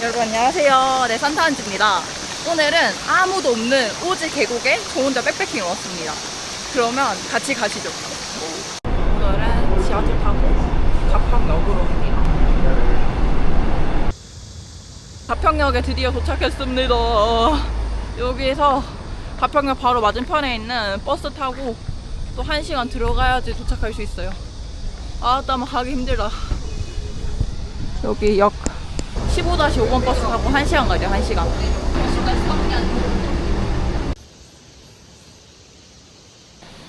여러분 안녕하세요. 네 산타한지입니다. 오늘은 아무도 없는 오지 계곡에 저 혼자 백패킹을 왔습니다. 그러면 같이 가시죠. 오늘은 지하철 타고 가평역으로 갑니다. 가평역에 드디어 도착했습니다. 여기에서 가평역 바로 맞은편에 있는 버스 타고 또 1시간 들어가야지 도착할 수 있어요. 아, 땀 가기 힘들다. 여기 역 15-5번 버스 타고 1시간 가죠, 1시간.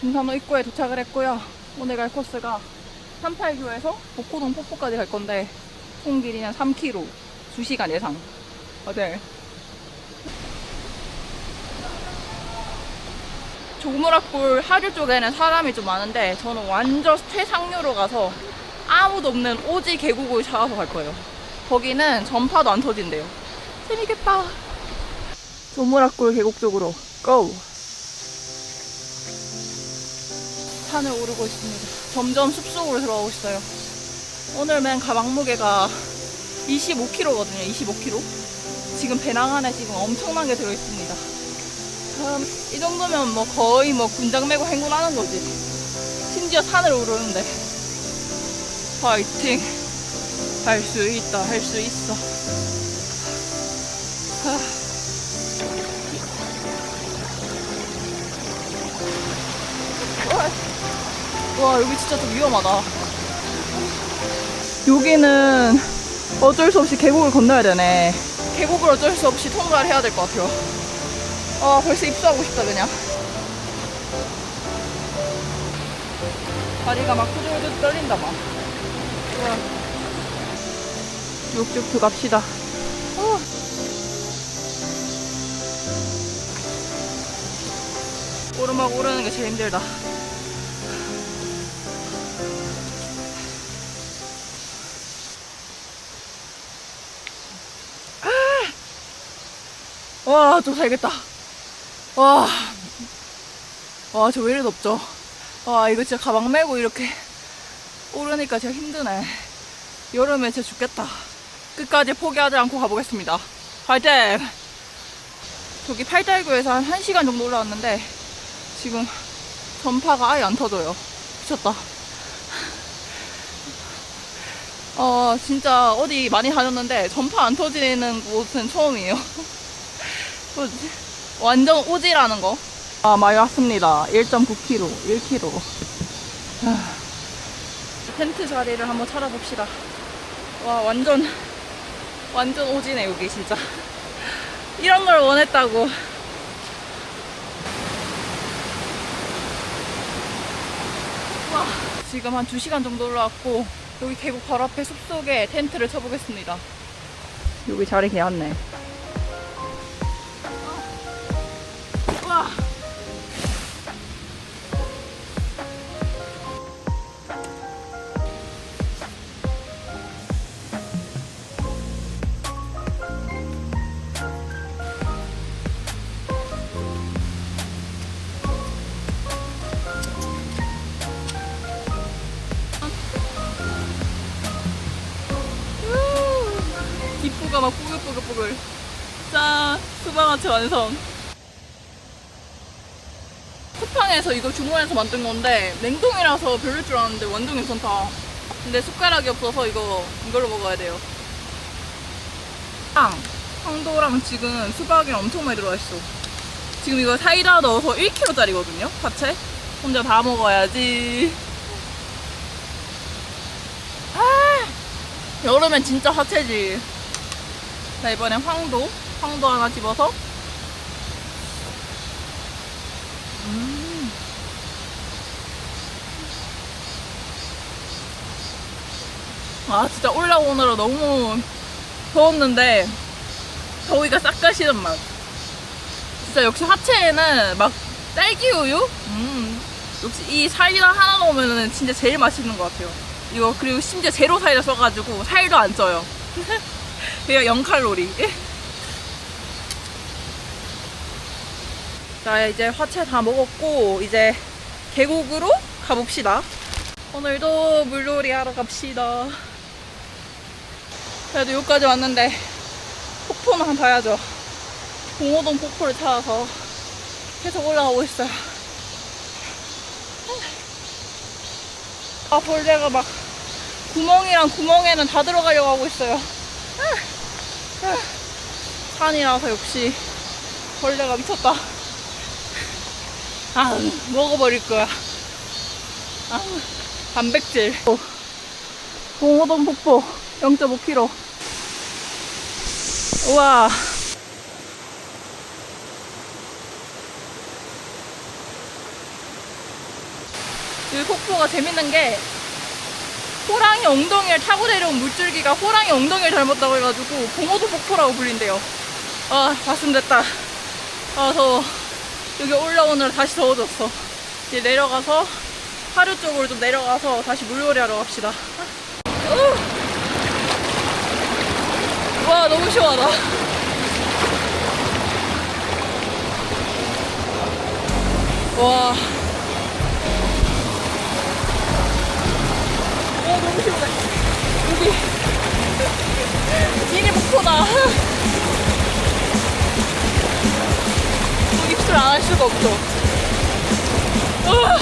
등산로 입구에 도착을 했고요. 오늘 갈 코스가 38교에서 복고동 폭포까지 갈 건데 총 길이는 3km, 2시간 예상. 어때? 조무락골 하류 쪽에는 사람이 좀 많은데 저는 완전 최상류로 가서 아무도 없는 오지 계곡을 찾아서 갈 거예요. 거기는 전파도 안 터진대요. 재밌겠다. 조무락골 계곡 쪽으로 고! 산을 오르고 있습니다. 점점 숲속으로 들어가고 있어요. 오늘 맨 가방 무게가 25kg거든요. 25kg. 지금 배낭 안에 지금 엄청나게 들어있습니다. 음, 이 정도면 뭐 거의 뭐 군장 메고 행군하는 거지. 심지어 산을 오르는데. 파이팅! 할 수 있다, 할 수 있어. 하. 와, 여기 진짜 좀 위험하다. 여기는 어쩔 수 없이 계곡을 건너야 되네. 계곡을 어쩔 수 없이 통과를 해야 될 것 같아요. 아, 벌써 입수하고 싶다, 그냥. 다리가 막 후들후들 떨린다, 막. 우와. 쭉쭉 들어갑시다. 어. 오르막 오르는 게 제일 힘들다. 아! 와, 좀 살겠다. 와. 와, 저 왜 이리 덥죠? 와, 이거 진짜 가방 메고 이렇게 오르니까 진짜 힘드네. 여름에 진짜 죽겠다. 끝까지 포기하지 않고 가보겠습니다. 화이팅! 저기 팔달구에서 한 1시간 정도 올라왔는데 지금 전파가 아예 안 터져요. 미쳤다. 어, 진짜 어디 많이 다녔는데 전파 안 터지는 곳은 처음이에요. 뭐지? 완전 오지라는 거. 아, 많이 왔습니다. 1.9km, 1km. 텐트 자리를 한번 찾아봅시다. 와, 완전, 완전 오지네, 여기 진짜. 이런 걸 원했다고. 와, 지금 한 2시간 정도 올라왔고, 여기 계곡 바로 앞에 숲속에 텐트를 쳐보겠습니다. 여기 자리 개왔네. 와. 수박아치 완성. 쿠팡에서 이거 주문해서 만든 건데 냉동이라서 별로일 줄 알았는데 완전 괜찮다. 근데 숟가락이 없어서 이거 이걸로 먹어야 돼요. 빵! 황도랑 지금 수박이 엄청 많이 들어가 있어. 지금 이거 사이다 넣어서 1kg짜리거든요. 파채. 혼자 다 먹어야지. 아! 여름엔 진짜 화채지. 자, 이번엔 황도. 황도 하나 집어서. 아, 진짜 올라오느라 너무 더웠는데, 더위가 싹 가시는 맛. 진짜 역시 화채에는 막 딸기 우유? 음. 역시 이 사이다 하나 넣으면 진짜 제일 맛있는 것 같아요. 이거 그리고 심지어 제로 사이다 써가지고 살도 안 쪄요. 그냥 0칼로리. 자, 이제 화채 다 먹었고, 이제 계곡으로 가봅시다. 오늘도 물놀이 하러 갑시다. 그래도 여기까지 왔는데, 한번 봐야죠. 봉오동 폭포를 찾아서 계속 올라가고 있어요. 아, 벌레가 막 구멍이랑 구멍에는 다 들어가려고 하고 있어요. 산이라서 역시 벌레가 미쳤다. 아, 먹어버릴 거야. 아, 단백질. 봉오동 폭포 0.5km. 우와. 이 폭포가 재밌는 게 호랑이 엉덩이를 타고 내려온 물줄기가 호랑이 엉덩이를 닮았다고 해가지고 봉오도 폭포라고 불린대요. 아, 봤으면 됐다. 아, 더워. 여기 올라오느라 다시 더워졌어. 이제 내려가서 하류 쪽으로 좀 내려가서 다시 물놀이 하러 갑시다. 우! 와, 너무 시원하다. 와. 어, 너무 시원해. 여기. 폭포다. 뭐 입술 안 할 수가 없죠. 으아!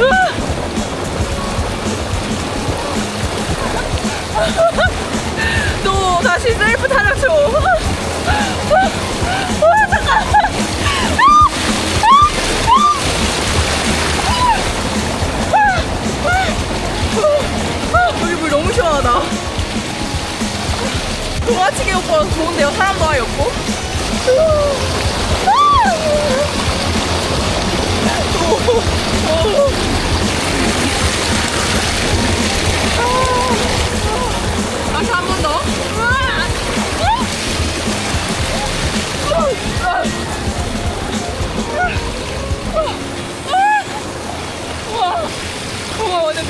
으아! 또 다시 셀프. 아, 잠깐. 여기 물 너무 시원하다. 동아치기 오빠 좋은데요? 사람도 아예 없고.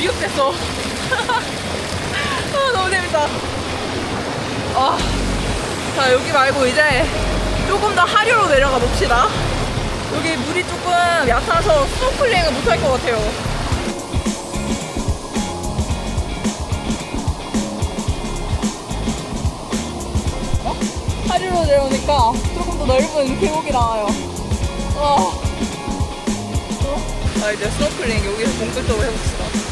미역됐어. 아, 너무 재밌다. 아, 자, 여기 말고 이제 조금 더 하류로 내려가 봅시다. 여기 물이 조금 얕아서 스노클링을 못할 것 같아요. 어? 하류로 내려오니까 조금 더 넓은 계곡이 나와요. 와. 어? 아, 이제 스노클링 여기서 본격적으로 해봅시다.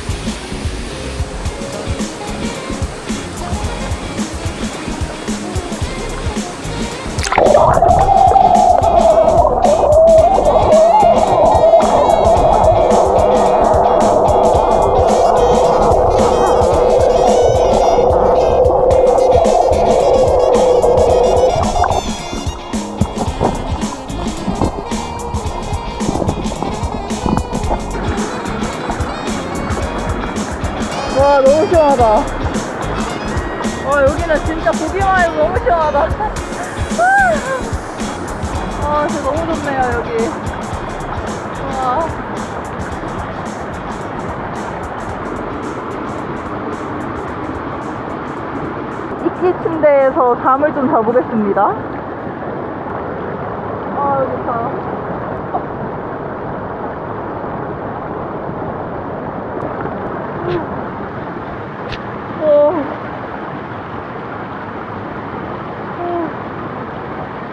와 너무 시원하다. 와 여기는 진짜 보기만 해도 너무 시원하다 아 진짜 너무 좋네요 여기. 와. 이끼 침대에서 잠을 좀 자보겠습니다 아 여기 다 어.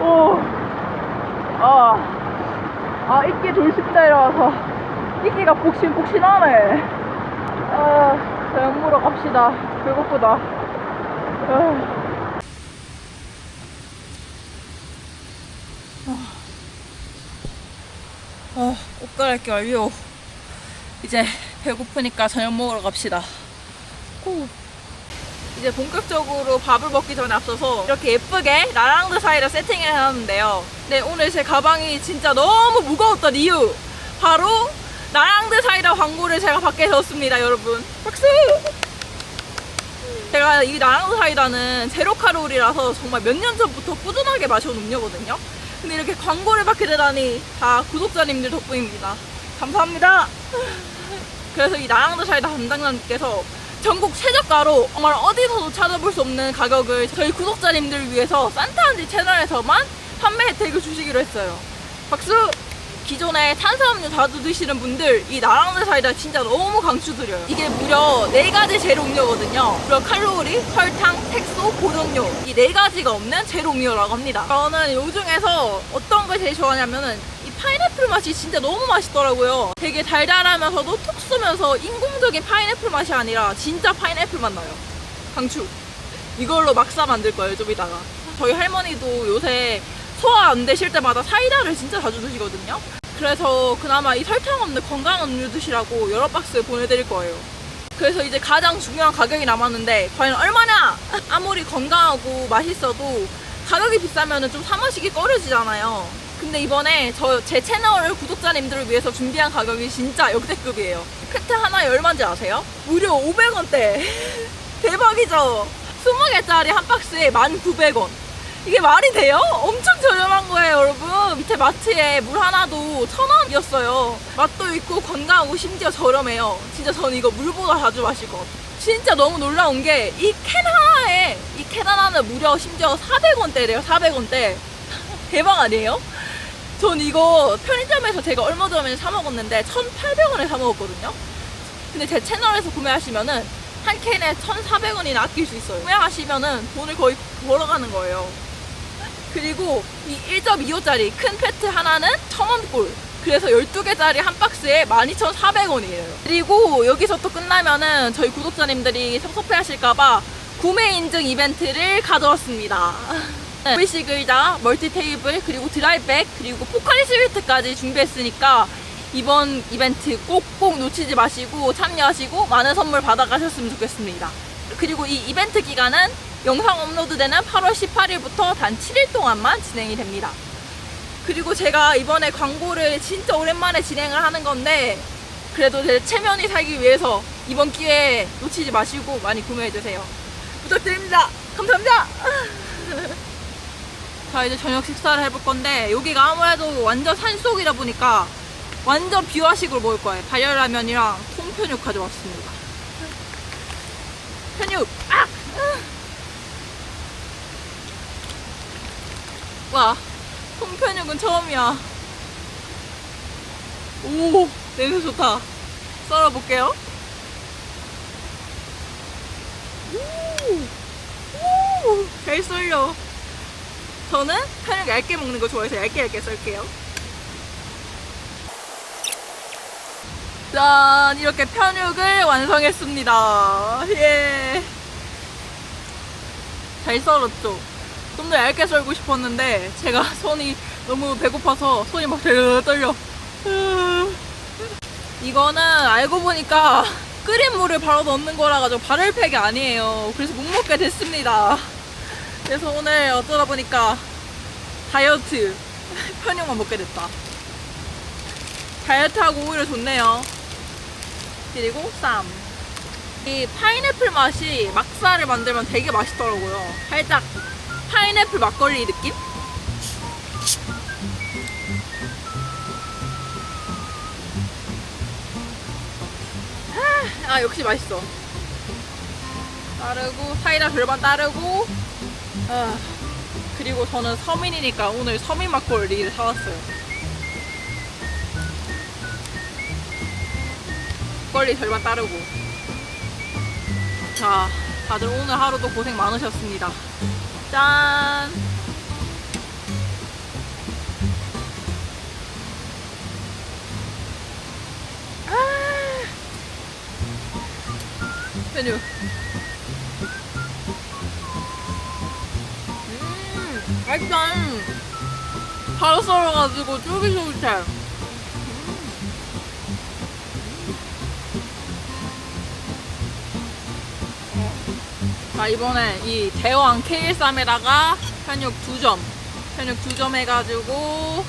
어. 어. 아. 아, 이끼 돌심대라서 이끼가 복신복신하네. 아, 먹으러 갑시다. 배고프다. 아. 아, 옷 갈아입기 완료. 이제 배고프니까 저녁 먹으러 갑시다. 후. 이제 본격적으로 밥을 먹기 전에 앞서서 이렇게 예쁘게 라랑드 사이를 세팅을 해놨는데요. 네, 오늘 제 가방이 진짜 너무 무거웠던 이유. 바로 라랑드 사이다 광고를 제가 받게 되었습니다, 여러분. 박수! 제가 이 라랑드 사이다는 제로 칼로리라서 정말 몇 년 전부터 꾸준하게 마셔온 음료거든요. 근데 이렇게 광고를 받게 되다니 다 구독자님들 덕분입니다. 감사합니다. 그래서 이 나랑드 사이다 담당자님께서 전국 최저가로 정말 어디서도 찾아볼 수 없는 가격을 저희 구독자님들 위해서 산타한지 채널에서만 판매 혜택을 주시기로 했어요. 박수! 기존에 탄수화물 자주 드시는 분들 이 나랑들 사이다 진짜 너무 강추드려요. 이게 무려 네 가지 제로 음료거든요. 무려 칼로리, 설탕, 색소, 보존료 이 네 가지가 없는 제로 음료라고 합니다. 저는 요 중에서 어떤 걸 제일 좋아하냐면은 이 파인애플 맛이 진짜 너무 맛있더라고요. 되게 달달하면서도 톡 쏘면서 인공적인 파인애플 맛이 아니라 진짜 파인애플 맛 나요. 강추. 이걸로 막사 만들 거예요, 좀 이따가. 저희 할머니도 요새 소화 안 되실 때마다 사이다를 진짜 자주 드시거든요. 그래서 그나마 이 설탕 없는 건강 음료 드시라고 여러 박스 보내드릴 거예요. 그래서 이제 가장 중요한 가격이 남았는데 과연 얼마냐? 아무리 건강하고 맛있어도 가격이 비싸면 좀 사 마시기 꺼려지잖아요. 근데 이번에 저 제 채널을 구독자님들을 위해서 준비한 가격이 진짜 역대급이에요. 팩트 하나에 얼마인지 아세요? 무려 500원대. 대박이죠? 20개짜리 한 박스에 1,900원. 이게 말이 돼요? 엄청 저렴한 거예요, 여러분. 밑에 마트에 물 하나도 천 원이었어요. 맛도 있고 건강하고 심지어 저렴해요. 진짜 전 이거 물보다 자주 마실 것 같아요. 진짜 너무 놀라운 게 이 캔 하나에 이 캔 하나는 무려 심지어 400원대래요, 400원대. 대박 아니에요? 전 이거 편의점에서 제가 얼마 전에 사 먹었는데 1,800원에 사 먹었거든요. 근데 제 채널에서 구매하시면은 한 캔에 1,400원이나 아낄 수 있어요. 구매하시면은 돈을 거의 벌어가는 거예요. 그리고 이 1.25짜리 큰 페트 하나는 1,000원 꼴. 그래서 12개짜리 한 박스에 12,400원이에요. 그리고 여기서 또 끝나면은 저희 구독자님들이 섭섭해 하실까봐 구매 인증 이벤트를 가져왔습니다. VC 의자, 멀티 테이블, 그리고 드라이백, 그리고 포카리 스위트까지 준비했으니까 이번 이벤트 꼭꼭 놓치지 마시고 참여하시고 많은 선물 받아가셨으면 좋겠습니다. 그리고 이 이벤트 기간은 영상 업로드되는 8월 18일부터 단 7일 동안만 진행이 됩니다. 그리고 제가 이번에 광고를 진짜 오랜만에 진행을 하는 건데 그래도 제 체면이 살기 위해서 이번 기회에 놓치지 마시고 많이 구매해주세요. 부탁드립니다. 감사합니다. 자 이제 저녁 식사를 해볼 건데 여기가 아무래도 완전 산속이다 보니까 완전 비화식으로 먹을 거예요. 발열라면이랑 통편육 가져왔습니다. 편육! 아! 와, 통편육은 처음이야. 오, 냄새 좋다. 썰어볼게요. 오, 오, 잘 썰려. 저는 편육 얇게 먹는 거 좋아해서 얇게 얇게 썰게요. 짠! 이렇게 편육을 완성했습니다. 예. 잘 썰었죠? 좀 더 얇게 썰고 싶었는데, 제가 손이 너무 배고파서 손이 막 되르르 떨려. 으. 이거는 알고 보니까 끓인 물을 바로 넣는 거라 가지고 발열팩이 아니에요. 그래서 못 먹게 됐습니다. 그래서 오늘 어쩌다 보니까 다이어트 편육만 먹게 됐다. 다이어트하고 오히려 좋네요. 그리고 쌈. 이 파인애플 맛이 막사를 만들면 되게 맛있더라고요. 살짝 파인애플 막걸리 느낌? 아, 아, 역시 맛있어. 따르고 사이다 절반 따르고 아, 그리고 저는 서민이니까 오늘 서민 막걸리를 사왔어요. 막걸리 절반 따르고. 자, 다들 오늘 하루도 고생 많으셨습니다. 짠! 아! 메뉴. 음, 일단 바로 썰어가지고 쫄깃쫄깃해. 자 이번에 이 대왕 케일쌈에다가 편육 두 점, 편육 두점 해가지고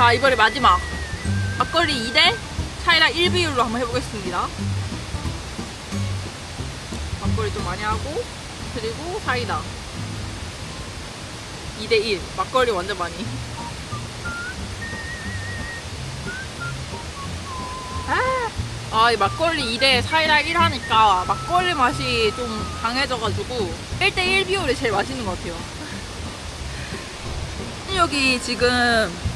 자 이번에 마지막. 막걸리 2대 사이다 1비율로 한번 해보겠습니다. 막걸리 좀 많이 하고 그리고 사이다. 2대1 막걸리 완전 많이. 아, 이 막걸리 2대 사이다 1 하니까 막걸리 맛이 좀 강해져가지고 1대1 비율이 제일 맛있는 것 같아요. 여기 지금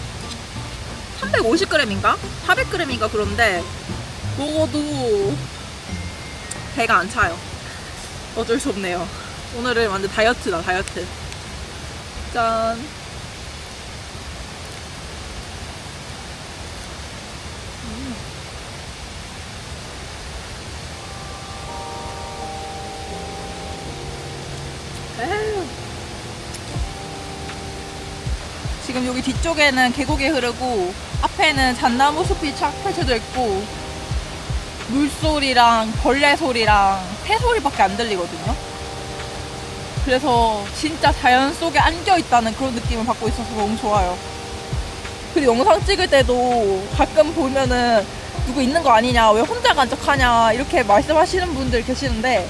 350g인가? 400g인가 그런데 먹어도 배가 안 차요. 어쩔 수 없네요. 오늘은 완전 다이어트다, 다이어트. 짠. 에휴. 지금 여기 뒤쪽에는 계곡이 흐르고 앞에는 잣나무 숲이 착 펼쳐져 있고 물소리랑 벌레 소리랑 새 소리밖에 안 들리거든요. 그래서 진짜 자연 속에 안겨 있다는 그런 느낌을 받고 있어서 너무 좋아요. 그리고 영상 찍을 때도 가끔 보면은 누구 있는 거 아니냐, 왜 혼자 간 척하냐 이렇게 말씀하시는 분들 계시는데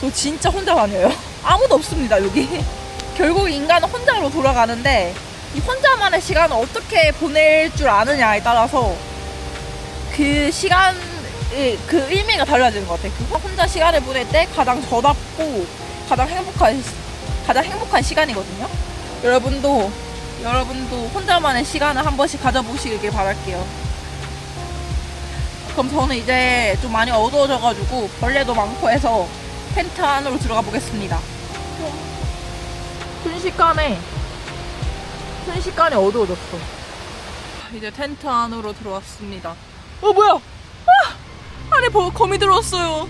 저 진짜 혼자 다녀요. 아무도 없습니다 여기. 결국 인간은 혼자로 돌아가는데 이 혼자만의 시간을 어떻게 보낼 줄 아느냐에 따라서 그 시간 그 의미가 달라지는 것 같아요. 그 혼자 시간을 보낼 때 가장 저답고 가장 행복한 가장 행복한 시간이거든요. 여러분도 여러분도 혼자만의 시간을 한 번씩 가져보시길 바랄게요. 그럼 저는 이제 좀 많이 어두워져가지고 벌레도 많고 해서 텐트 안으로 들어가 보겠습니다. 순식간에 순식간에 어두워졌어. 이제 텐트 안으로 들어왔습니다. 어 뭐야? 아! 안에 버, 거미 들어왔어요.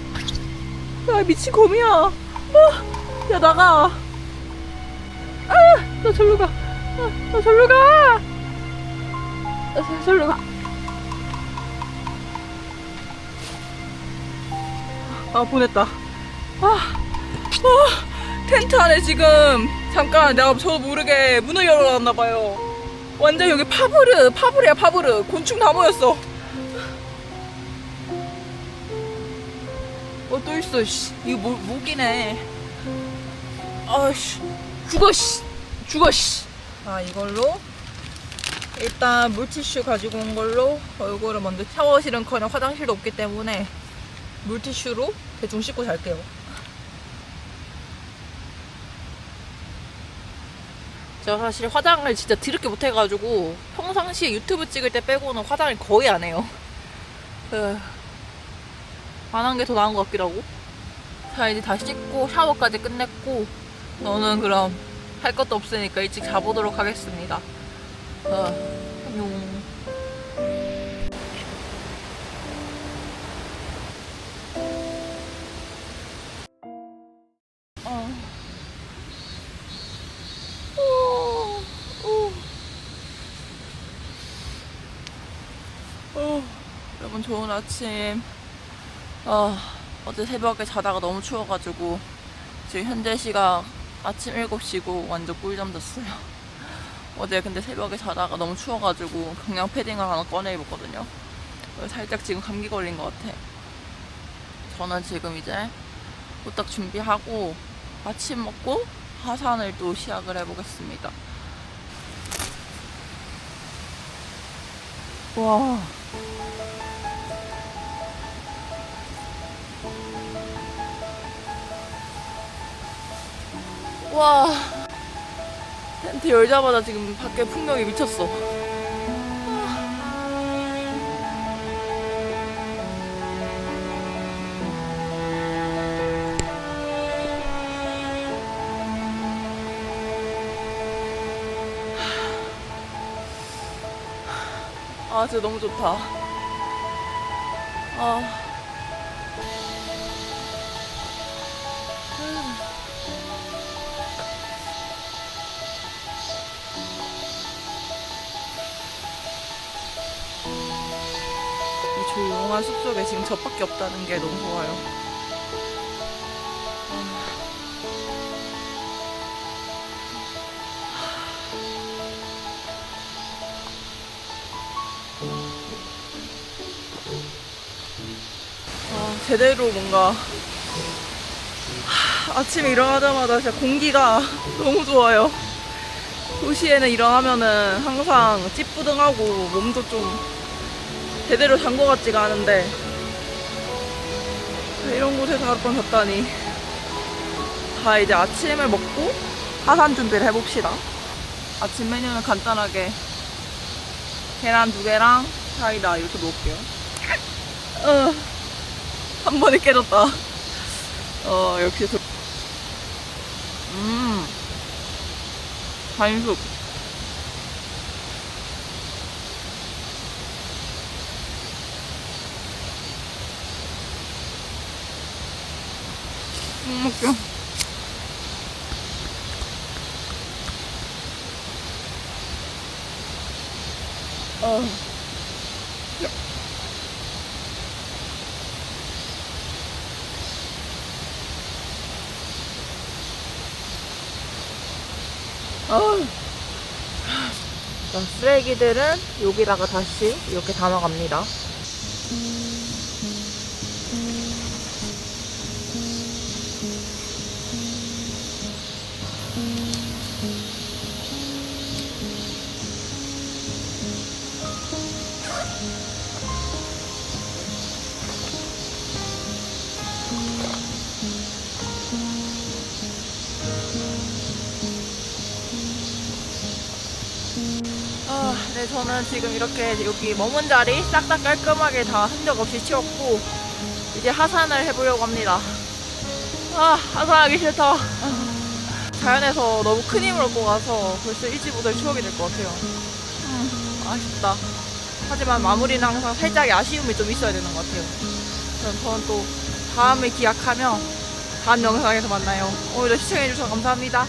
야 미친 거미야. 아! 야 나가. 아! 나 절로 가. 아, 나 절로 가. 나 저- 절로 가. 아 보냈다. 아, 아, 텐트 안에 지금 잠깐 내가 저도 모르게 문을 열어놨나 봐요. 완전 여기 파브르, 파브르야 파브르. 곤충 다 모였어. 어 또 있어. 씨. 이거 모, 모기네. 아씨, 죽어 씨, 죽어 씨. 아 이걸로 일단 물티슈 가지고 온 걸로 얼굴을 먼저 샤워실은커녕 화장실도 없기 때문에 물티슈로 대충 씻고 잘게요. 제가 사실 화장을 진짜 드럽게 못해가지고 평상시에 유튜브 찍을 때 빼고는 화장을 거의 안 해요. 안 한 게 더 나은 것 같기도 하고. 자 이제 다 씻고 샤워까지 끝냈고 저는 그럼 할 것도 없으니까 일찍 자보도록 하겠습니다. 어, 용. 좋은 아침. 아, 어제 새벽에 자다가 너무 추워가지고 지금 현재 시각 아침 7시고 완전 꿀잠 잤어요. 어제 근데 새벽에 자다가 너무 추워가지고 그냥 패딩을 하나 꺼내 입었거든요. 살짝 지금 감기 걸린 것 같아. 저는 지금 이제 후딱 준비하고 아침 먹고 하산을 또 시작을 해보겠습니다. 와. 와. 텐트 열자마자 지금 밖에 풍경이 미쳤어. 아, 진짜 너무 좋다. 아. 조용한 숲속에 지금 저밖에 없다는 게 너무 좋아요. 아, 제대로 뭔가 아침에 일어나자마자 진짜 공기가 너무 좋아요. 도시에는 일어나면은 항상 찌뿌둥하고 몸도 좀 제대로 잔것 같지가 않은데 이런 곳에서 하룻밤 잤다니 다 이제 아침을 먹고 하산 준비를 해봅시다. 아침 메뉴는 간단하게 계란 두 개랑 사이다 이렇게 놓을게요. 어, 한 번에 깨졌다. 어, 역시 도... 음, 반숙. 음, 먹겨. 어. 어. 자, 쓰레기들은 여기다가 다시 이렇게 담아갑니다. 아, 네, 저는 지금 이렇게 여기 머문 자리 싹 다 깔끔하게 다 흔적 없이 치웠고, 이제 하산을 해보려고 합니다. 아, 하산하기 싫다. 자연에서 너무 큰 힘을 얻고 가서 벌써 일찍 못할 추억이 될 것 같아요. 음, 아쉽다. 하지만 마무리는 항상 살짝 아쉬움이 좀 있어야 되는 것 같아요. 그럼 저는 또 다음을 기약하며 다음 영상에서 만나요. 오늘도 시청해주셔서 감사합니다.